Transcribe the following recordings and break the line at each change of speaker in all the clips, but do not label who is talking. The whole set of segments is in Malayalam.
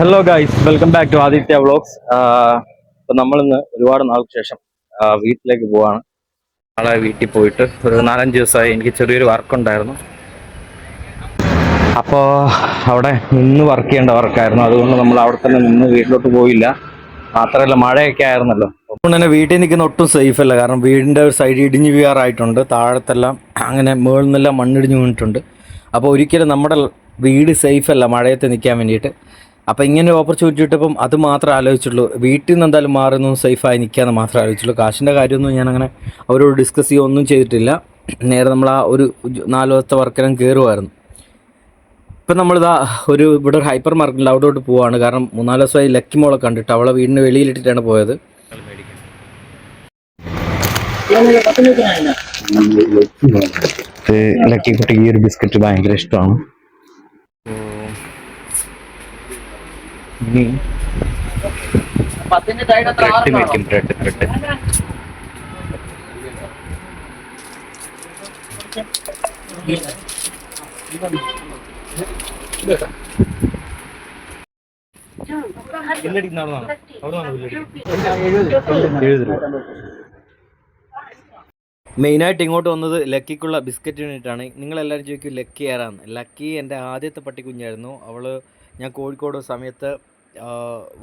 Hello guys welcome back to Aditya vlogs ഇപ്പൊ നമ്മളിന്ന് ഒരുപാട് നാൾക്ക് ശേഷം വീട്ടിലേക്ക് പോവാണ്. നാളെ വീട്ടിൽ പോയിട്ട് ഒരു നാലഞ്ച് ദിവസമായി എനിക്ക് ചെറിയൊരു വർക്ക് ഉണ്ടായിരുന്നു. അപ്പോൾ അവിടെ നിന്ന് വർക്ക് ചെയ്യേണ്ട വർക്കായിരുന്നു അതുകൊണ്ട് നമ്മൾ അവിടെ തന്നെ നിന്ന് വീട്ടിലോട്ട് പോയില്ല. മാത്രമല്ല മഴയൊക്കെ ആയിരുന്നല്ലോ. അതുകൊണ്ട് തന്നെ വീട്ടിൽ നിൽക്കുന്ന ഒട്ടും സേഫ് അല്ല. കാരണം വീടിന്റെ ഒരു സൈഡ് ഇടിഞ്ഞു വീഴാറായിട്ടുണ്ട്. താഴത്തെല്ലാം അങ്ങനെ മുകളിൽ നിന്നെല്ലാം മണ്ണിടിഞ്ഞു വീണിട്ടുണ്ട്. അപ്പോൾ ഒരിക്കലും നമ്മുടെ വീട് സേഫ് അല്ല മഴയത്ത് നിൽക്കാൻ വേണ്ടിയിട്ട്. അപ്പോൾ ഇങ്ങനെ ഒരു ഓപ്പർച്യൂണിറ്റി കിട്ടപ്പം അത് മാത്രമേ ആലോചിച്ചുള്ളൂ വീട്ടിൽ നിന്ന് എന്തായാലും മാറുന്നു സേഫായി നിൽക്കാമെന്ന് മാത്രമേ ആലോചിച്ചുള്ളൂ കാശിന്റെ കാര്യമൊന്നും ഞാൻ അങ്ങനെ അവരോട് ഡിസ്കസ് ചെയ്യുകയൊന്നും ചെയ്തിട്ടില്ല. നേരെ നമ്മൾ ആ ഒരു നാല് ദിവസത്തെ വർക്കെല്ലാം കയറുമായിരുന്നു ഇപ്പം നമ്മളിതാ ഒരു ഇവിടെ ഒരു ഹൈപ്പർ മാർക്കറ്റിൽ അവിടോട്ട് പോവാണ്. കാരണം മൂന്നാൽ ദിവസമായി ലക്കി മോളെ കണ്ടിട്ട് അവളെ വീടിന് വെളിയിലിട്ടിട്ടാണ് പോയത്. ലക്കി കുട്ടിക്ക് ഈ ഒരു ബിസ്ക്കറ്റ് ഭയങ്കര ഇഷ്ടമാണ്. ഇനി ബ്രെഡ് മേടിക്കും ബ്രെഡ് ബ്രെഡ് മെയിനായിട്ട് ഇങ്ങോട്ട് വന്നത് ലക്കിക്കുള്ള ബിസ്ക്കറ്റ് യൂണിറ്റാണ് നിങ്ങളെല്ലാവരും ചോദിക്കും ലക്കി ആരാന്ന്? ലക്കി എന്റെ ആദ്യത്തെ പട്ടിക്കുഞ്ഞായിരുന്നു അവൾ ഞാൻ കോഴിക്കോട് സമയത്ത്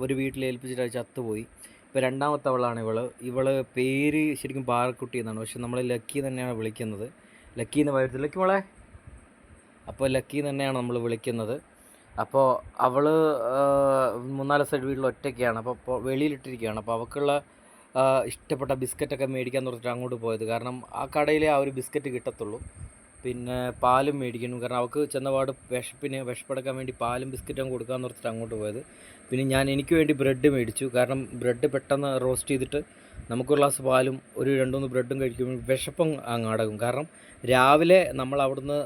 ഒരു വീട്ടിൽ ഏൽപ്പിച്ചിട്ട് അത് ചത്തുപോയി. ഇപ്പോൾ രണ്ടാമത്തെ അവളാണ് ഇവൾ. ഇവൾ പേര് ശരിക്കും പാറക്കുട്ടി എന്നാണ്. പക്ഷെ നമ്മൾ ലക്കി തന്നെയാണ് വിളിക്കുന്നത്. ലക്കി എന്ന് പറയത്തില്ല ലക്കി മോളെ. അപ്പോൾ ലക്കി തന്നെയാണ് നമ്മൾ വിളിക്കുന്നത്. അപ്പോൾ അവൾ മൂന്നാൽ സൈഡ് വീട്ടിൽ ഒറ്റയ്ക്കാണ്. അപ്പോൾ ഇപ്പോൾ വെളിയിലിട്ടിരിക്കുകയാണ്. അപ്പോൾ അവൾക്കുള്ള ഇഷ്ടപ്പെട്ട ബിസ്ക്കറ്റൊക്കെ മേടിക്കാൻ തുടങ്ങിയിട്ട് അങ്ങോട്ട് പോയത്. കാരണം ആ കടയിലെ ആ ഒരു ബിസ്ക്കറ്റ് കിട്ടത്തുള്ളൂ. പിന്നെ പാലും മേടിക്കണം കാരണം അവൾക്ക് ചെന്നപാട് വിശപ്പിന് വിഷപ്പെടുക്കാൻ വേണ്ടി പാലും ബിസ്ക്കറ്റും കൊടുക്കാമെന്ന് പറഞ്ഞിട്ട് അങ്ങോട്ട് പോയത്. പിന്നെ ഞാൻ എനിക്ക് വേണ്ടി ബ്രെഡ് മേടിച്ചു. കാരണം ബ്രെഡ് പെട്ടെന്ന് റോസ്റ്റ് ചെയ്തിട്ട് നമുക്കൊരു ഗ്ലാസ് പാലും ഒരു രണ്ടുമൂന്ന് ബ്രെഡും കഴിക്കുമ്പോൾ വിശപ്പം അങ്ങ് അടങ്ങും. കാരണം രാവിലെ നമ്മൾ അവിടുന്ന്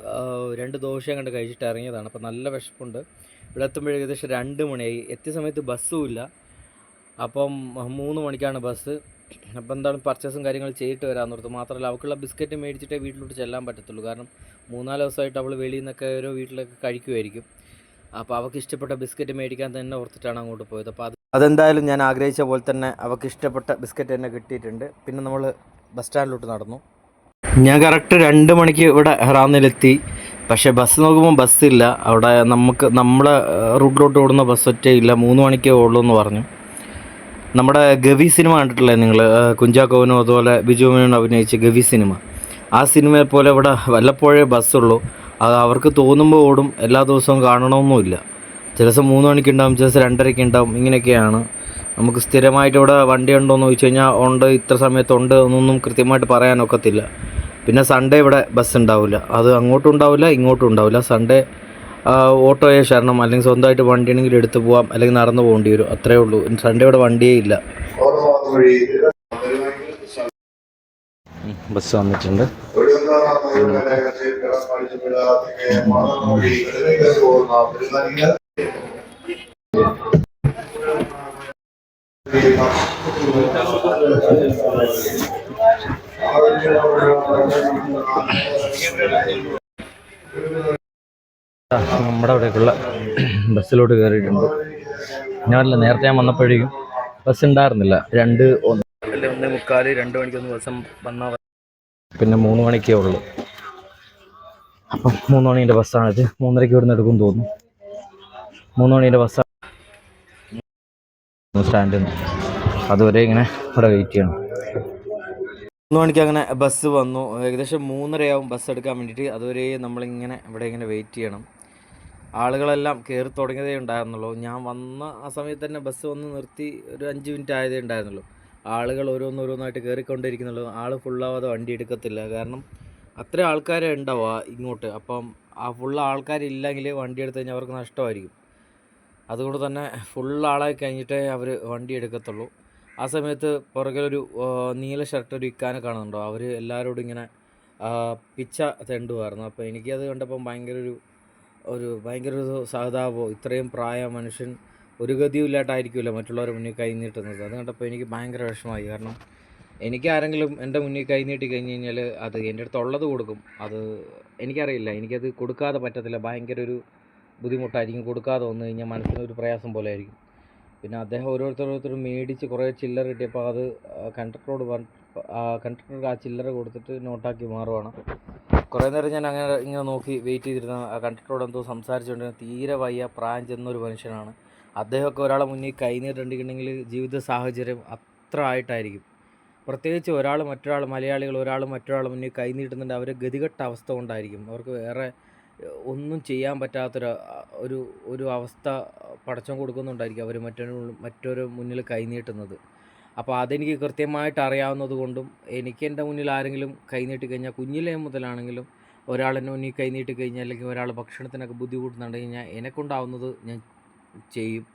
രണ്ട് ദോശയും കണ്ട് കഴിച്ചിട്ട് ഇറങ്ങിയതാണ്. അപ്പോൾ നല്ല വിശപ്പുണ്ട്. ഇവിടെ എത്തുമ്പോഴേ ഏകദേശം രണ്ട് മണിയായി. എത്തിയ സമയത്ത് ബസ്സും ഇല്ല. അപ്പം മൂന്ന് മണിക്കാണ് ബസ് അപ്പോൾ എന്താണ് പർച്ചേസും കാര്യങ്ങൾ ചെയ്തിട്ട് വരാമെന്ന് ഓർത്ത് മാത്രമല്ല അവൾക്കുള്ള ബിസ്ക്കറ്റ് മേടിച്ചിട്ടേ വീട്ടിലോട്ട് ചെല്ലാൻ പറ്റത്തുള്ളൂ. കാരണം മൂന്നാൽ ദിവസമായിട്ട് അവൾ വെളിയിൽ നിന്നൊക്കെ ഓരോ വീട്ടിലൊക്കെ കഴിക്കുമായിരിക്കും അപ്പോൾ അവൾക്ക് ഇഷ്ടപ്പെട്ട ബിസ്ക്കറ്റ് മേടിക്കാൻ തന്നെ ഓർത്തിട്ടാണ് അങ്ങോട്ട് പോയത്. അപ്പോൾ അത് അതെന്തായാലും ഞാൻ ആഗ്രഹിച്ച പോലെ തന്നെ അവൾക്ക് ഇഷ്ടപ്പെട്ട ബിസ്ക്കറ്റ് തന്നെ കിട്ടിയിട്ടുണ്ട്. പിന്നെ നമ്മൾ ബസ് സ്റ്റാൻഡിലോട്ട് നടന്നു. ഞാൻ കറക്റ്റ് രണ്ട് മണിക്ക് ഇവിടെ റാന്നിലെത്തി പക്ഷേ ബസ് നോക്കുമ്പോൾ ബസ്സില്ല അവിടെ നമുക്ക് നമ്മളെ റൂട്ടിലോട്ട് ഓടുന്ന ബസ് ഒറ്റയില്ല മൂന്ന് മണിക്കേ ഉള്ളൂ എന്ന് പറഞ്ഞു. നമ്മുടെ ഗവി സിനിമ കണ്ടിട്ടില്ലേ നിങ്ങൾ കുഞ്ചാക്കോവനും അതുപോലെ ബിജു മേനോനും അഭിനയിച്ച ഗവി സിനിമ. ആ സിനിമയെ പോലെ ഇവിടെ വല്ലപ്പോഴേ ബസ്സുള്ളൂ. അത് അവർക്ക് തോന്നുമ്പോൾ ഓടും എല്ലാ ദിവസവും കാണണമെന്നുമില്ല. ചില ദിവസം മൂന്ന് മണിക്ക് ഉണ്ടാവും ചില ദിവസം രണ്ടരയ്ക്ക് ഉണ്ടാവും ഇങ്ങനെയൊക്കെയാണ്. നമുക്ക് സ്ഥിരമായിട്ട് ഇവിടെ വണ്ടി ഉണ്ടോ എന്ന് ചോദിച്ചു കഴിഞ്ഞാൽ ഉണ്ട് ഇത്ര സമയത്തുണ്ട് എന്നൊന്നും കൃത്യമായിട്ട് പറയാനൊക്കത്തില്ല പിന്നെ സൺഡേ ഇവിടെ ബസ് ഉണ്ടാവില്ല. അത് അങ്ങോട്ടും ഉണ്ടാവില്ല ഇങ്ങോട്ടും ഉണ്ടാവില്ല. സൺഡേ ഓട്ടോയെ ശരണം അല്ലെങ്കിൽ സ്വന്തമായിട്ട് വണ്ടി ആണെങ്കിൽ എടുത്തു പോവാം അല്ലെങ്കിൽ നടന്നു പോകേണ്ടി വരും. അത്രേ ഉള്ളൂ. സൺഡേ ഇവിടെ വണ്ടിയേ ഇല്ല. ബസ് വന്നിട്ടുണ്ട്. നമ്മുടെ അവിടേക്കുള്ള ബസ്സിലോട്ട് കയറിയിട്ടുണ്ട്. ഞാനല്ല നേരത്തെ ഞാൻ വന്നപ്പോഴേക്കും ബസ് ഉണ്ടായിരുന്നില്ല. രണ്ട് ഒന്ന്. അല്ലെ ഒന്നേ മുക്കാൽ രണ്ട് മണിക്കൊന്ന് ബസ് വന്നാൽ പിന്നെ മൂന്ന് മണിക്കേ ഉള്ളൂ. അപ്പം മൂന്ന് മണീന്റെ ബസ്സാണിത് മൂന്നരയ്ക്ക് ഇവിടുന്ന് എടുക്കും തോന്നുന്നു. മൂന്ന് മണീന്റെ ബസ്സാണ് സ്റ്റാൻഡിൽ നിന്ന്. അതുവരെ ഇങ്ങനെ ഇവിടെ വെയിറ്റ് ചെയ്യണം. മൂന്ന് മണിക്ക് അങ്ങനെ ബസ് വന്നു. ഏകദേശം മൂന്നരയാവും ബസ് എടുക്കാൻ വേണ്ടിയിട്ട്. അതുവരെ നമ്മളിങ്ങനെ ഇവിടെ ഇങ്ങനെ വെയിറ്റ് ചെയ്യണം. ആളുകളെല്ലാം കയറി തുടങ്ങിയതേ ഉണ്ടായിരുന്നുള്ളൂ. ഞാൻ വന്ന ആ സമയത്ത് തന്നെ ബസ് വന്ന് നിർത്തി ഒരു അഞ്ച് മിനിറ്റ് ആയതേ ഉണ്ടായിരുന്നുള്ളൂ. ആളുകൾ ഓരോന്നോരോന്നായിട്ട് കയറിക്കൊണ്ടിരിക്കുന്നുള്ളൂ ആൾ ഫുള്ളാവാതെ വണ്ടി എടുക്കത്തില്ല. കാരണം അത്ര ആൾക്കാരെ ഉണ്ടാവുക ഇങ്ങോട്ട്. അപ്പം ആ ഫുൾ ആൾക്കാരില്ലെങ്കിൽ വണ്ടി എടുത്തു കഴിഞ്ഞാൽ അവർക്ക് നഷ്ടമായിരിക്കും. അതുകൊണ്ട് തന്നെ ഫുൾ ആളായി കഴിഞ്ഞിട്ടേ അവർ വണ്ടി എടുക്കത്തുള്ളൂ. ആ സമയത്ത് പുറകിലൊരു നീല ഷർട്ട് ഒരു ഇക്കാനെ കാണുന്നുണ്ടോ? അവർ എല്ലാവരോടും ഇങ്ങനെ പിച്ച തെണ്ടുമായിരുന്നു അപ്പോൾ എനിക്കത് കണ്ടപ്പം ഭയങ്കര ഒരു ഒരു ഭയങ്കര ഒരു സഹതാപോ ഇത്രയും പ്രായ മനുഷ്യൻ ഒരു ഗതിയും ഇല്ലാട്ടായിരിക്കുമല്ലോ മറ്റുള്ളവരുടെ മുന്നിൽ കൈ നീട്ടുന്നത്. അത് കണ്ടപ്പോൾ എനിക്ക് ഭയങ്കര വിഷമമായി. കാരണം എനിക്ക് ആരെങ്കിലും എന്റെ മുന്നിൽ കൈ നീട്ടി കഴിഞ്ഞ് കഴിഞ്ഞാൽ അത് എന്റെ അടുത്ത് ഉള്ളത് കൊടുക്കും. അത് എനിക്കറിയില്ല. എനിക്കത് കൊടുക്കാതെ പറ്റത്തില്ല. ഭയങ്കര ഒരു ബുദ്ധിമുട്ടായിരിക്കും. കൊടുക്കാതെ വന്നു കഴിഞ്ഞാൽ മനസ്സിനൊരു പ്രയാസം പോലെ ആയിരിക്കും പിന്നെ അദ്ദേഹം ഓരോരുത്തർ മേടിച്ച് കുറേ ചില്ലർ കിട്ടിയപ്പോൾ അത് കണ്ടക്ടറോട് കണ്ടക്ടർക്ക് ആ ചില്ലറ കൊടുത്തിട്ട് നോട്ടാക്കി മാറുവാണ്. കുറേ നേരം ഞാൻ അങ്ങനെ ഇങ്ങനെ നോക്കി വെയിറ്റ് ചെയ്തിരുന്ന ആ കണ്ടക്ടറോട് എന്തോ സംസാരിച്ചുകൊണ്ടിരുന്ന തീരെ വയ്യ പ്രാഞ്ച് എന്നൊരു മനുഷ്യനാണ്. അദ്ദേഹമൊക്കെ ഒരാളെ മുന്നിൽ കൈനീട്ടുണ്ടെങ്കിൽ ജീവിത സാഹചര്യം അത്ര ആയിട്ടായിരിക്കും. പ്രത്യേകിച്ച് ഒരാൾ മറ്റൊരാൾ മലയാളികൾ ഒരാൾ മറ്റൊരാൾ മുന്നിൽ കൈനീട്ടുന്നുണ്ട് അവരെ ഗതികെട്ട അവസ്ഥ കൊണ്ടായിരിക്കും. അവർക്ക് വേറെ ഒന്നും ചെയ്യാൻ പറ്റാത്തൊരു ഒരു ഒരു അവസ്ഥ പടച്ചം കൊടുക്കുന്നുണ്ടായിരിക്കും അവർ മറ്റൊരു മറ്റൊരു മുന്നിൽ കൈ നീട്ടുന്നത്. അപ്പോൾ അതെനിക്ക് കൃത്യമായിട്ട് അറിയാവുന്നത് കൊണ്ടും എനിക്ക് എന്റെ മുന്നിൽ ആരെങ്കിലും കൈനീട്ടി കഴിഞ്ഞാൽ കുഞ്ഞിലേ മുതലാണെങ്കിലും ഒരാൾ എന്നെ മുന്നിൽ കൈനീട്ടി കഴിഞ്ഞാൽ അല്ലെങ്കിൽ ഒരാൾ ഭക്ഷണത്തിനൊക്കെ ബുദ്ധിമുട്ടുന്നുണ്ടെങ്കിൽ ഞാൻ എന്നെക്കൊണ്ടാവുന്നത് ഞാൻ ചെയ്യും.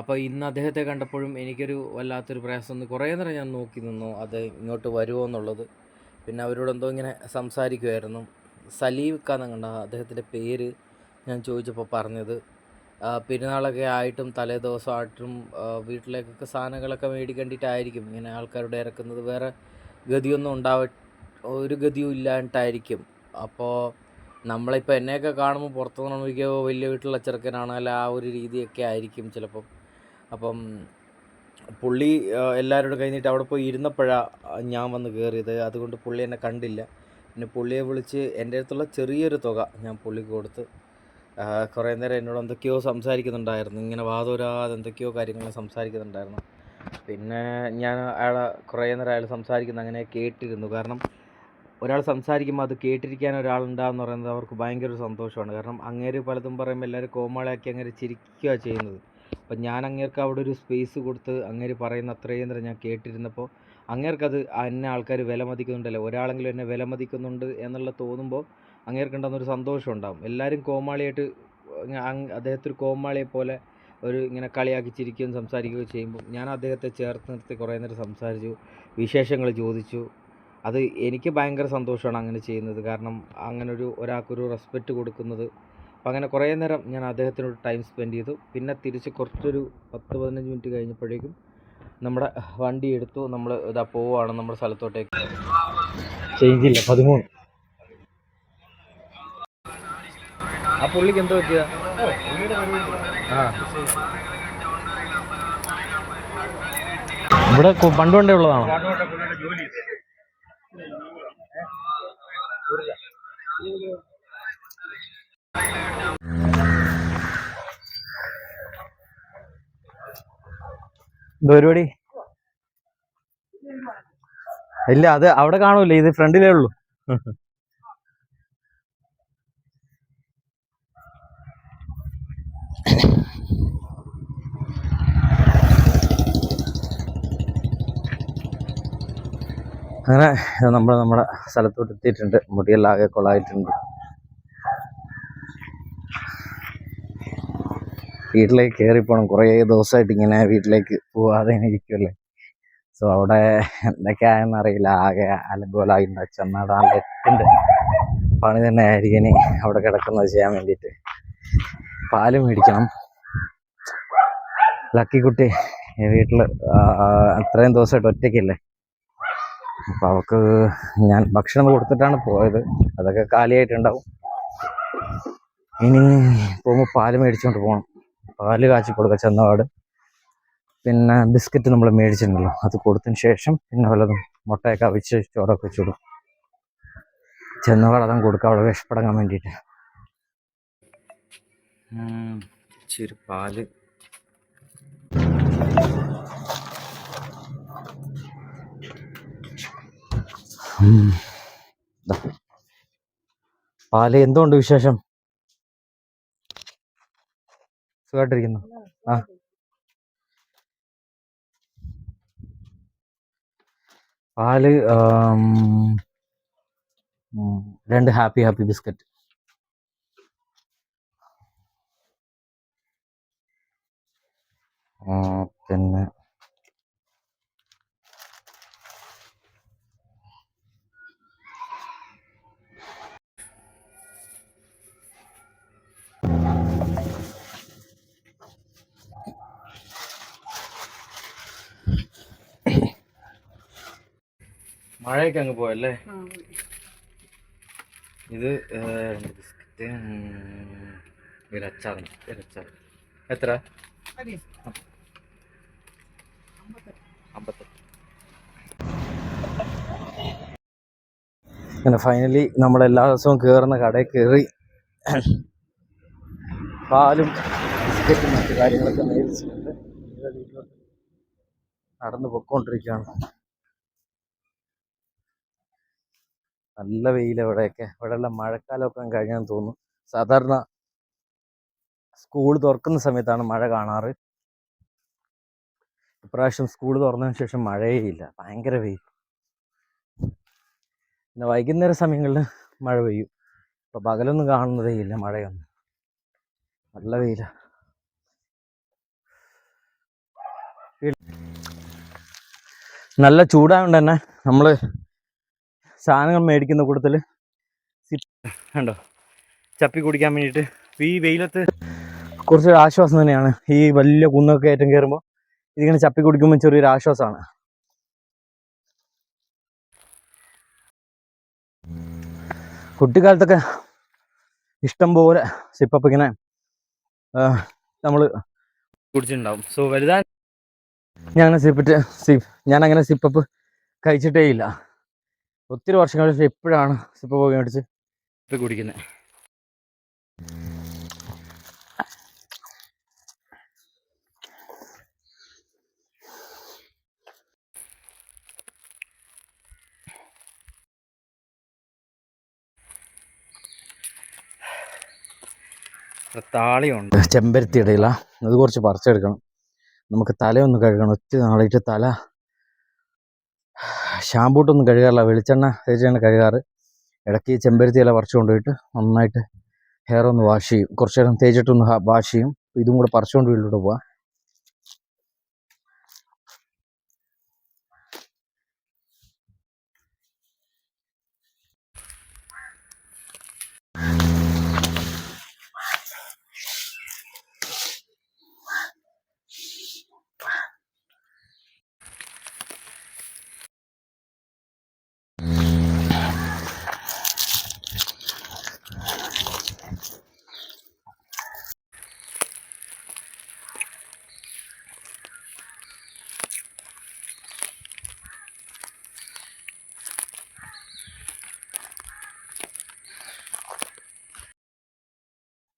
അപ്പോൾ ഇന്ന് അദ്ദേഹത്തെ കണ്ടപ്പോഴും എനിക്കൊരു വല്ലാത്തൊരു പ്രയാസം ഒന്ന് കുറേ നേരം ഞാൻ നോക്കി നിന്നു അത് ഇങ്ങോട്ട് വരുമോ എന്നുള്ളത്. പിന്നെ അവരോട് എന്തോ ഇങ്ങനെ സംസാരിക്കുമായിരുന്നു സലീം ഖാൻ കണ്ട അദ്ദേഹത്തിന്റെ പേര് ഞാൻ ചോദിച്ചപ്പോൾ പറഞ്ഞത്. പെരുന്നാളൊക്കെ ആയിട്ടും തലേ ദിവസമായിട്ടും വീട്ടിലേക്കൊക്കെ സാധനങ്ങളൊക്കെ മേടിക്കേണ്ടിയിട്ടായിരിക്കും ഇങ്ങനെ ആൾക്കാരുടെ ഇറക്കുന്നത്. വേറെ ഗതിയൊന്നും ഉണ്ടാവ ഒരു ഗതിയും ഇല്ലാണ്ടായിരിക്കും അപ്പോൾ നമ്മളിപ്പോൾ എന്നെയൊക്കെ കാണുമ്പോൾ പുറത്തു നിന്ന് നോക്കിയോ വലിയ വീട്ടിലുള്ള ചെറുക്കനാണ് അല്ല ആ ഒരു രീതിയൊക്കെ ആയിരിക്കും ചിലപ്പം. അപ്പം പുള്ളി എല്ലാവരോടും കഴിഞ്ഞിട്ട് അവിടെ പോയി ഇരുന്നപ്പോഴാണ് ഞാൻ വന്ന് കയറിയത് അതുകൊണ്ട് പുള്ളി എന്നെ കണ്ടില്ല. പിന്നെ പുള്ളിയെ വിളിച്ച് എന്റെ അടുത്തുള്ള ചെറിയൊരു തുക ഞാൻ പുള്ളിക്ക് കൊടുത്ത് കുറേ നേരം എന്നോട് എന്തൊക്കെയോ സംസാരിക്കുന്നുണ്ടായിരുന്നു. ഇങ്ങനെ വാദോരാതെ എന്തൊക്കെയോ കാര്യങ്ങൾ സംസാരിക്കുന്നുണ്ടായിരുന്നു. പിന്നെ ഞാൻ അയാളെ കുറേ നേരം അയാൾ സംസാരിക്കുന്ന അങ്ങനെ കേട്ടിരുന്നു. കാരണം ഒരാൾ സംസാരിക്കുമ്പോൾ അത് കേട്ടിരിക്കാൻ ഒരാളുണ്ടാകുന്ന പറയുന്നത് അവർക്ക് ഭയങ്കര ഒരു സന്തോഷമാണ്. കാരണം അങ്ങേര് പലതും പറയുമ്പോൾ എല്ലാവരും കോമാളിയാക്കി അങ്ങേര് ചിരിക്കുക ചെയ്യുന്നത്. അപ്പം ഞാൻ അങ്ങേർക്ക് അവിടെ ഒരു സ്പേസ് കൊടുത്ത് അങ്ങേര് പറയുന്ന അത്രയും നേരം ഞാൻ കേട്ടിരുന്നപ്പോൾ അങ്ങേർക്കത് എന്നെ ആൾക്കാർ വിലമതിക്കുന്നുണ്ടല്ലോ. ഒരാളെങ്കിലും എന്നെ വിലമതിക്കുന്നുണ്ട് എന്നുള്ള തോന്നുമ്പോൾ അങ്ങേർക്കുണ്ടാകുന്ന ഒരു സന്തോഷം ഉണ്ടാകും എല്ലാവരും കോമാളിയായിട്ട് അദ്ദേഹത്തെ ഒരു കോമാളിയെ പോലെ ഒരു ഇങ്ങനെ കളിയാക്കി ചിരിക്കുകയും സംസാരിക്കുകയും ചെയ്യുമ്പോൾ ഞാൻ അദ്ദേഹത്തെ ചേർത്ത് നിർത്തി കുറേ നേരം സംസാരിച്ചു വിശേഷങ്ങൾ ചോദിച്ചു. അത് എനിക്ക് ഭയങ്കര സന്തോഷമാണ് അങ്ങനെ ചെയ്യുന്നത്. കാരണം അങ്ങനെ ഒരു ഒരാൾക്കൊരു റെസ്പെക്റ്റ് കൊടുക്കുന്നത്. അപ്പം അങ്ങനെ കുറേ നേരം ഞാൻ അദ്ദേഹത്തിനോട് ടൈം സ്പെൻഡ് ചെയ്തു. പിന്നെ തിരിച്ച് കുറച്ചൊരു പത്ത് പതിനഞ്ച് മിനിറ്റ് കഴിഞ്ഞപ്പോഴേക്കും നമ്മുടെ വണ്ടി എടുത്തു. നമ്മൾ ഇതാ പോവുകയാണ് നമ്മുടെ സ്ഥലത്തോട്ടേക്ക്. ചേഞ്ച് ഇല്ല. പതിമൂന്ന്. ആ പുള്ളിക്ക് എന്തോ പറ്റിയ? ആ. ഇവിടെ പണ്ടുകൊണ്ടേ പണ്ട് പണ്ടേ ഉള്ളതാണോ? എന്താ പരിപാടി? ഇല്ല അത് അവിടെ കാണൂല്ലേ? ഇത് ഫ്രണ്ടിലേ ഉള്ളൂ. അങ്ങനെ നമ്മൾ നമ്മുടെ സ്ഥലത്തോട്ട് എത്തിയിട്ടുണ്ട്. മുടിയെല്ലാം ആകെ കൊള്ളായിട്ടുണ്ട് വീട്ടിലേക്ക് കയറിപ്പോണം. കുറേ ദിവസമായിട്ട് ഇങ്ങനെ വീട്ടിലേക്ക് പോവാതെ ഇങ്ങനെ ഇരിക്കുമല്ലേ സോ അവിടെ എന്തൊക്കെയാണെന്ന് അറിയില്ല. ആകെ അലങ്കോലായിട്ടുണ്ട് ചെന്നാടാൻ എട്ടുണ്ട് പണി തന്നെ ആയിരിക്കും അവിടെ കിടക്കുന്നത് ചെയ്യാൻ വേണ്ടിയിട്ട്. പാൽ മേടിക്കണം. ലക്കി കുട്ടി വീട്ടിൽ അത്രയും ദിവസമായിട്ട് ഒറ്റയ്ക്കല്ലേ? അപ്പോൾ അവൾക്ക് ഞാൻ ഭക്ഷണം കൊടുത്തിട്ടാണ് പോയത്. അതൊക്കെ കാലിയായിട്ടുണ്ടാവും. ഇനി പോകുമ്പോൾ പാൽ മേടിച്ചുകൊണ്ട് പോകണം പാൽ കാച്ചി കൊടുക്കുക ചെന്നപാട്. പിന്നെ ബിസ്ക്കറ്റ് നമ്മൾ മേടിച്ചിട്ടുണ്ടല്ലോ അത് കൊടുത്തതിന് ശേഷം പിന്നെ വല്ലതും മുട്ടയൊക്കെ അവിച്ച് ചോറൊക്കെ വെച്ചിടും ചെന്നപാട് അതും കൊടുക്കുക അവിടെ വിഷപ്പടങ്ങാൻ വേണ്ടിയിട്ട്. ഇച്ചിരി പാൽ. പാൽ എന്തുകൊണ്ട് വിശേഷം? സുഖമായിട്ടിരിക്കുന്നു ആ. പാൽ രണ്ട് ഹാപ്പി ഹാപ്പി ബിസ്ക്കറ്റ്. പിന്നെ മഴയൊക്കെ അങ്ങ് പോയല്ലേ? ഇത് ബിസ്ക്കറ്റ് ഒരു അച്ചാർ എത്ര? അമ്പത്തെട്ട്. അങ്ങനെ ഫൈനലി നമ്മൾ എല്ലാ ദിവസവും കയറുന്ന കടയിൽ കയറി പാലും ബിസ്ക്കറ്റും മറ്റു കാര്യങ്ങളൊക്കെ മേടിച്ചിട്ടുണ്ട്. നടന്ന് പൊക്കോണ്ടിരിക്കുകയാണ്. നല്ല വെയിൽ ഇവിടെയൊക്കെ. ഇവിടെ എല്ലാം മഴക്കാലമൊക്കെ കഴിഞ്ഞാന്ന് തോന്നുന്നു. സാധാരണ സ്കൂൾ തുറക്കുന്ന സമയത്താണ് മഴ കാണാറ്. ഇപ്രാവശ്യം സ്കൂൾ തുറന്നതിന് ശേഷം മഴയേ ഇല്ല. ഭയങ്കര വെയിൽ പിന്നെ വൈകുന്നേര സമയങ്ങളിൽ മഴ പെയ്യും. ഇപ്പൊ പകലൊന്നും കാണുന്നതേ ഇല്ല മഴയൊന്നും. നല്ല വെയില. നല്ല ചൂടായതുകൊണ്ട് തന്നെ നമ്മൾ സാധനങ്ങൾ മേടിക്കുന്ന കൂട്ടത്തിൽ ഉണ്ടോ ചപ്പി കുടിക്കാൻ വേണ്ടിയിട്ട്. ഈ വെയിലത്ത് കുറച്ച് ആശ്വാസം തന്നെയാണ്. ഈ വലിയ കുന്നൊക്കെ ഏറ്റം കയറുമ്പോൾ ഇതിങ്ങനെ ചപ്പി കുടിക്കുമ്പോൾ ചെറിയൊരു ആശ്വാസമാണ്. കുട്ടിക്കാലത്തൊക്കെ ഇഷ്ടം പോലെ സിപ്പപ്പ് ഇങ്ങനെ നമ്മൾ കുടിച്ചിട്ടുണ്ടാവും. സോ വലുതാൻ ഞാൻ അങ്ങനെ സിപ്പിട്ട് സിപ്പ് ഞാൻ അങ്ങനെ സിപ്പപ്പ് കഴിച്ചിട്ടേ ഇല്ല ഒത്തിരി വർഷങ്ങൾക്ക് ശേഷം ഇപ്പോഴാണ് പോകാൻ മേടിച്ച് ഇപ്പം കുടിക്കുന്നത്. താളിയുണ്ട്. ചെമ്പരത്തി ഇടയിലാണ് അത് കുറച്ച് പറിച്ചെടുക്കണം. നമുക്ക് തലയൊന്ന് കഴുകണം. ഒത്തിരി നാളായിട്ട് തല ഷാമ്പൂട്ടൊന്നും കഴുകാറില്ല. വെളിച്ചെണ്ണ തേച്ചാണ് കഴുകാറ്. ഇടയ്ക്ക് ചെമ്പരത്തി ഇല പറിച്ചു കൊണ്ടുപോയിട്ട് നന്നായിട്ട് ഹെയർ ഒന്ന് വാഷ് ചെയ്യും. കുറച്ച് നേരം തേച്ചിട്ടൊന്ന് വാഷ് ചെയ്യും. ഇതും കൂടെ പറിച്ചുകൊണ്ട് വീട്ടിലോട്ട് പോവാം.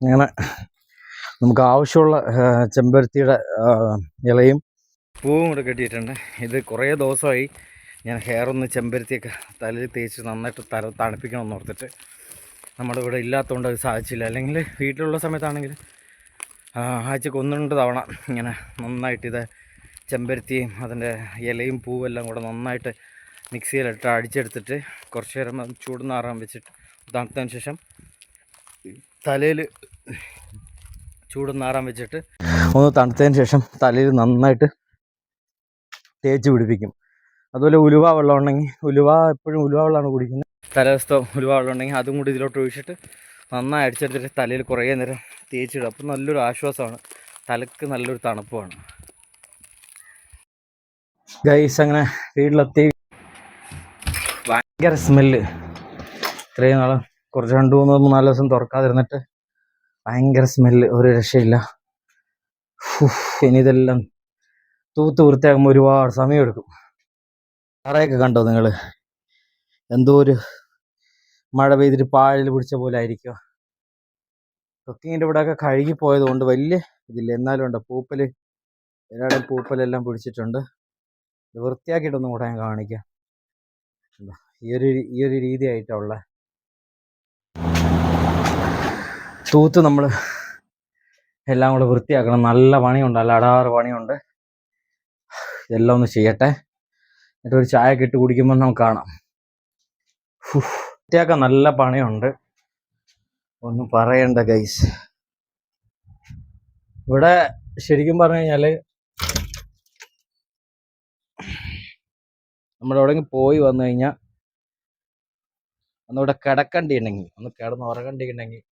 അങ്ങനെ നമുക്ക് ആവശ്യമുള്ള ചെമ്പരത്തിയുടെ ഇലയും പൂവും കൂടെ കെട്ടിയിട്ടുണ്ട്. ഇത് കുറേ ദിവസമായി ഞാൻ ഹെയർ ഒന്ന് ചെമ്പരത്തിയൊക്കെ തലയിൽ തേച്ച് നന്നായിട്ട് തല തണുപ്പിക്കണമെന്ന് ഓർത്തിട്ട് നമ്മുടെ നമ്മളിവിടെ ഇല്ലാത്തതുകൊണ്ട് അത് സാധിച്ചില്ല. അല്ലെങ്കിൽ വീട്ടിലുള്ള സമയത്താണെങ്കിൽ ആഴ്ചക്ക് ഒന്ന് രണ്ട് തവണ ഇങ്ങനെ നന്നായിട്ട് ഇത് ചെമ്പരത്തിയും അതിന്റെ ഇലയും പൂവെല്ലാം കൂടെ നന്നായിട്ട് മിക്സിയിലിട്ട് അടിച്ചെടുത്തിട്ട് കുറച്ച് നേരം ചൂടുന്നാറാൻ വെച്ചിട്ട് തണുത്തതിന് ശേഷം തലയിൽ ചൂടുന്നാറാൻ വെച്ചിട്ട് ഒന്ന് തണുത്തതിന് ശേഷം തലയിൽ നന്നായിട്ട് തേച്ച് പിടിപ്പിക്കും. അതുപോലെ ഉലുവ വെള്ളം ഉണ്ടെങ്കിൽ ഉലുവ എപ്പോഴും ഉലുവ വെള്ളമാണ് കുടിക്കുന്നത്. തലേദിവസത്തെ ഉലുവ വെള്ളം ഉണ്ടെങ്കിൽ അതും കൂടി ഇതിലോട്ട് ഒഴിച്ചിട്ട് നന്നായി അടിച്ചെടുത്തിട്ട് തലയിൽ കുറേ നേരം തേച്ചിടും അപ്പം നല്ലൊരു ആശ്വാസമാണ്. തലക്ക് നല്ലൊരു തണുപ്പാണ്. ഗൈസ് അങ്ങനെ വീട്ടിലെത്തി. ഭയങ്കര സ്മെല്ല്. ഇത്രയും നാളെ കുറച്ച് രണ്ട് മൂന്ന് നാല് ദിവസം തുറക്കാതിരുന്നിട്ട് ഭയങ്കര സ്മെല്ല് ഒരു രക്ഷയില്ല. ഇനി ഇതെല്ലാം തൂത്ത് വൃത്തിയാകുമ്പോൾ ഒരുപാട് സമയമെടുക്കും. തറയൊക്കെ കണ്ടോ നിങ്ങൾ എന്തോ ഒരു മഴ പെയ്തിട്ട് പാഴൽ പിടിച്ച പോലെ ആയിരിക്കുക. കുക്കിങ്ങിന്റെ ഇവിടെയൊക്കെ കഴുകി പോയത് കൊണ്ട് വലിയ ഇതില്ല. എന്നാലും ഉണ്ട് പൂപ്പൽ എല്ലാവരുടെയും പൂപ്പലെല്ലാം പിടിച്ചിട്ടുണ്ട്. വൃത്തിയാക്കിയിട്ടൊന്നും കൂടെ ഞാൻ കാണിക്കാം. ഈ ഒരു ഈ ഒരു രീതിയായിട്ടാണ് ഉള്ളത് തൂത്ത് നമ്മൾ എല്ലാം കൂടെ വൃത്തിയാക്കണം. നല്ല പണിയുണ്ട്. നല്ല അടാറ് പണിയുണ്ട്. ഇതെല്ലാം ഒന്ന് ചെയ്യട്ടെ. എന്നിട്ട് ഒരു ചായ കെട്ടി കുടിക്കുമ്പോൾ നമുക്ക് കാണാം. വൃത്തിയാക്കാൻ നല്ല പണിയുണ്ട്. ഒന്നും പറയണ്ട ഗൈസ്. ഇവിടെ ശരിക്കും പറഞ്ഞു കഴിഞ്ഞാൽ നമ്മൾ എവിടെയെങ്കിലും പോയി വന്നു കഴിഞ്ഞാൽ ഒന്നിവിടെ കിടക്കണ്ടി ഉണ്ടെങ്കിൽ ഒന്ന് കിടന്ന് ഉറങ്ങണ്ടി ഉണ്ടെങ്കിൽ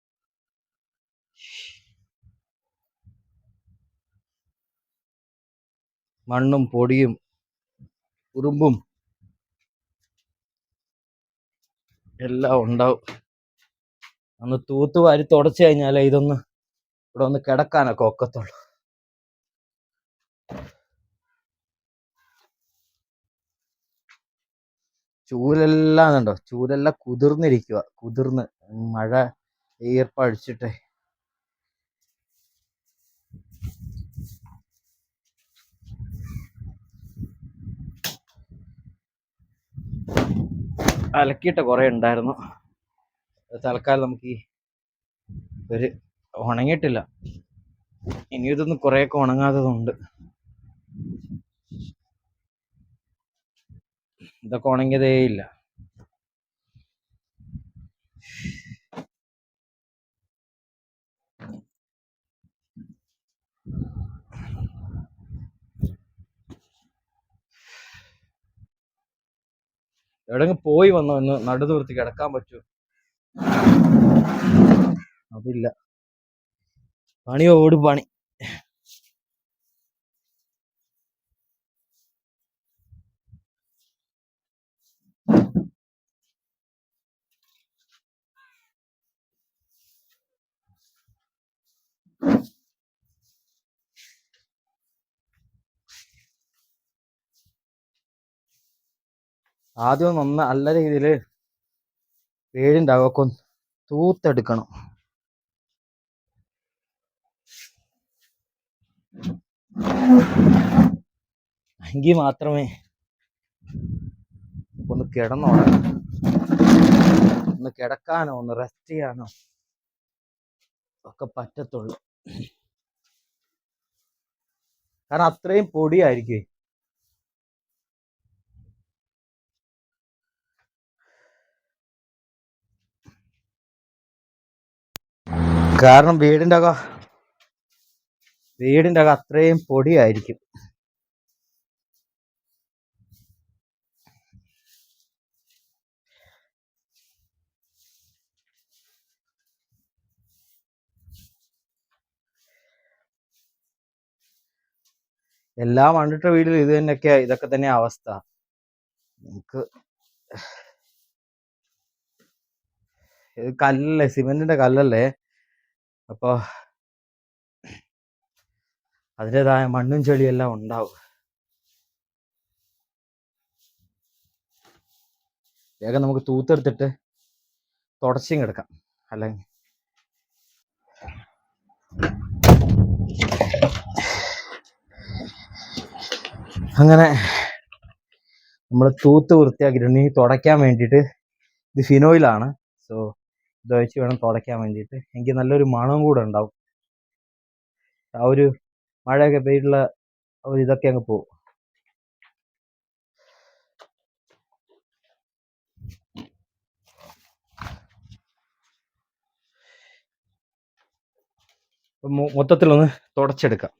മണ്ണും പൊടിയും ഉറുമ്പും എല്ലാം ഉണ്ടാവും. അന്ന് തൂത്ത് വാരി തുടച്ചു കഴിഞ്ഞാലേ ഇതൊന്ന് ഇവിടെ ഒന്ന് കിടക്കാനൊക്കെ ഒക്കത്തുള്ളൂ. ചൂലെല്ലാം ഉണ്ടോ ചൂലെല്ലാം കുതിർന്നിരിക്കുക കുതിർന്ന് മഴ ഈർപ്പടിച്ചിട്ട് അലക്കിയിട്ട് കുറെ ഉണ്ടായിരുന്നു. തൽക്കാലം നമുക്ക് ഈ ഒരു ഉണങ്ങിയിട്ടില്ല. ഇനി ഇതൊന്നും കുറേയൊക്കെ ഉണങ്ങാത്തതുണ്ട്. ഇതൊക്കെ ഉണങ്ങിയതേ ഇല്ല എവിടെങ്കിലും പോയി വന്നോ? ഒന്ന് നടുതൂർത്തി കിടക്കാൻ പറ്റൂ അതില്ല. പണി പണിയോട് പണി. ആദ്യം നന്ന നല്ല രീതിയിൽ അകമൊക്കെ ഒന്ന് തൂത്തെടുക്കണം. എങ്കിൽ മാത്രമേ ഒന്ന് കിടന്നുറങ്ങാം ഒന്ന് കിടക്കാനോ? ഒന്ന് റെസ്റ്റ് ചെയ്യാനോ? ഒക്കെ പറ്റത്തുള്ളൂ. കാരണം അത്രയും പൊടിയായിരിക്കും കാരണം വീടിന്റെ അക വീടിന്റെ അക അത്രയും പൊടിയായിരിക്കും. എല്ലാ മണ്ണിട്ട വീട്ടിലും ഇത് തന്നെയൊക്കെയാ ഇതൊക്കെ തന്നെ അവസ്ഥ. നമുക്ക് ഇത് കല്ലല്ലേ സിമെന്റിന്റെ കല്ലല്ലേ? അപ്പൊ അതിന്റെതായ മണ്ണും ചെളിയെല്ലാം ഉണ്ടാവും. വേഗം നമുക്ക് തൂത്തെടുത്തിട്ട് തുടച്ചും കിടക്കാം. അല്ലെങ്കിൽ അങ്ങനെ നമ്മൾ തൂത്ത് വൃത്തിയാക്കിയിട്ടുണ്ട്. ഈ തുടയ്ക്കാൻ വേണ്ടിയിട്ട് ഇത് ഫിനോയിലാണ്. സോ ഒഴിച്ച് വേണം തുടയ്ക്കാൻ വേണ്ടിയിട്ട്. എനിക്ക് നല്ലൊരു മണവും കൂടെ ഉണ്ടാവും. ആ ഒരു മഴയൊക്കെ പെയ്തിട്ടുള്ള ഒരു ഇതൊക്കെ അങ്ങ് പോകും മൊത്തത്തിലൊന്ന് തുടച്ചെടുക്കാം.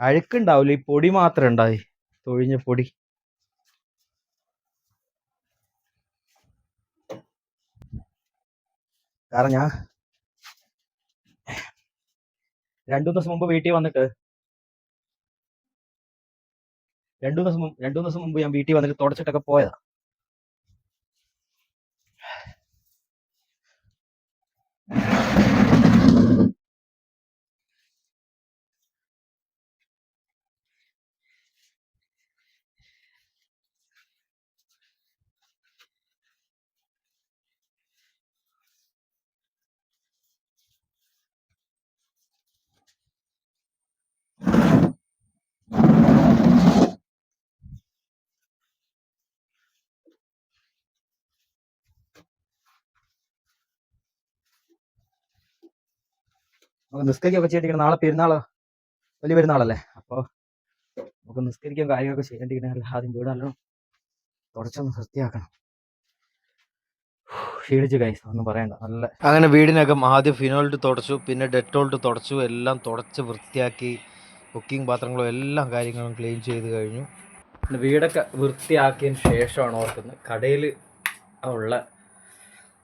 അഴുക്കുണ്ടാവില്ല ഈ പൊടി മാത്രമേ ഉണ്ടായി? തൊഴിഞ്ഞ പൊടി. കാരണം ഞാൻ രണ്ടു ദിവസം മുമ്പ് വീട്ടിൽ വന്നിട്ട് രണ്ടു ദിവസം രണ്ടു ദിവസം മുമ്പ് ഞാൻ വീട്ടിൽ വന്നിട്ട് തുടച്ചിട്ടൊക്കെ പോയതാ. നമുക്ക് നിസ്കരിക്കൊക്കെ ചെയ്തിരിക്കണം നാളെ പെരുന്നാൾ വലിയ പെരുന്നാളല്ലേ? അപ്പോൾ നമുക്ക് നിസ്കരിക്കാൻ കാര്യങ്ങളൊക്കെ ചെയ്യേണ്ടിരിക്കണ ആദ്യം വീട് നല്ലോണം തുടച്ചൊന്ന് വൃത്തിയാക്കണം. ക്ഷീണിച്ച് കൈസ് ഒന്നും പറയണ്ട. നല്ല അങ്ങനെ വീടിനകം ആദ്യം ഫിനോൾട്ട് തുടച്ചു പിന്നെ ഡെറ്റോൾട്ട് തുടച്ചു എല്ലാം തുടച്ച് വൃത്തിയാക്കി കുക്കിംഗ് പാത്രങ്ങളും എല്ലാം കാര്യങ്ങളും ക്ലീൻ ചെയ്ത് കഴിഞ്ഞു. പിന്നെ വീടൊക്കെ വൃത്തിയാക്കിയതിന് ശേഷമാണ് ഓർക്കുന്നത്. കടയിൽ ഉള്ള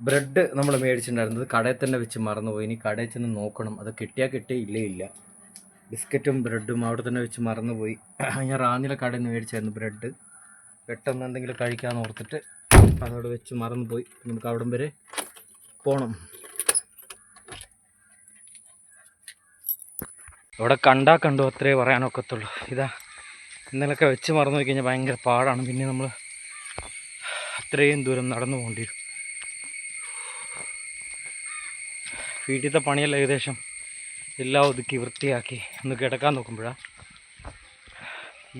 ബ്രെഡ് നമ്മൾ മേടിച്ചിട്ടുണ്ടായിരുന്നത് കടയിൽ തന്നെ വെച്ച് മറന്നുപോയി. ഇനി കടയിൽ ചെന്ന് നോക്കണം. അത് കിട്ടിയാൽ കിട്ടിയ ഇല്ലേ ഇല്ല ബിസ്ക്കറ്റും ബ്രെഡും അവിടെ തന്നെ വെച്ച് മറന്നുപോയി. ഞാൻ റാന്നിലെ കടയിൽ നിന്ന് മേടിച്ചായിരുന്നു ബ്രെഡ്. പെട്ടെന്ന് എന്തെങ്കിലും കഴിക്കാമെന്ന് ഓർത്തിട്ട് അതവിടെ വെച്ച് മറന്നുപോയി. നമുക്ക് അവിടം വരെ പോകണം അവിടെ കണ്ടാൽ കണ്ടു അത്രേ പറയാനൊക്കത്തുള്ളൂ. ഇതാ ഇന്നലൊക്കെ വെച്ച് മറന്നു പോയി കഴിഞ്ഞാൽ ഭയങ്കര പാടാണ്. പിന്നെ നമ്മൾ അത്രയും ദൂരം നടന്നു പോകേണ്ടി വരും. വീട്ടിലത്തെ പണിയെല്ലാം ഏകദേശം എല്ലാം ഒതുക്കി വൃത്തിയാക്കി ഒന്ന് കിടക്കാൻ നോക്കുമ്പോഴാണ്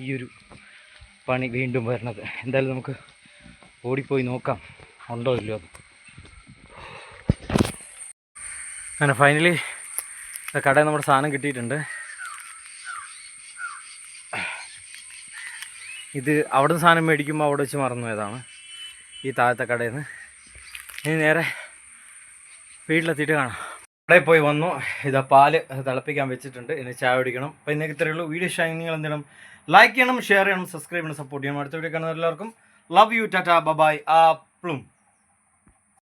ഈ ഒരു പണി വീണ്ടും വരുന്നത്. എന്തായാലും നമുക്ക് ഓടിപ്പോയി നോക്കാം. ഉണ്ടോ ഇല്ലയോ. അങ്ങനെ ഫൈനലി കടയിൽ നമ്മുടെ സാധനം കിട്ടിയിട്ടുണ്ട്. ഇത് അവിടുന്ന് സാധനം മേടിക്കുമ്പോൾ അവിടെ വെച്ച് മറന്നു ഏതാണ് ഈ താഴത്തെ കടയിൽ നിന്ന്. ഇനി നേരെ വീട്ടിലെത്തിയിട്ട് കാണാം. കടയിൽ പോയി വന്നു. ഇതാ പാൽ തിളപ്പിക്കാൻ വെച്ചിട്ടുണ്ട്. ഇനി ചായ കുടിക്കണം. അപ്പോൾ ഇന്നേക്ക് ഇത്രയേ ഉള്ളൂ. വീഡിയോ ഷായി നിങ്ങൾ എന്ത് ചെയ്യണം ലൈക്ക് ചെയ്യണം ഷെയർ ചെയ്യണം സബ്സ്ക്രൈബ് ചെയ്യണം സപ്പോർട്ട് ചെയ്യണം. അടുത്ത വീഡിയോ കാണുന്ന എല്ലാവർക്കും ലവ് യു ടാറ്റ ബബായ് ആ പ്ലും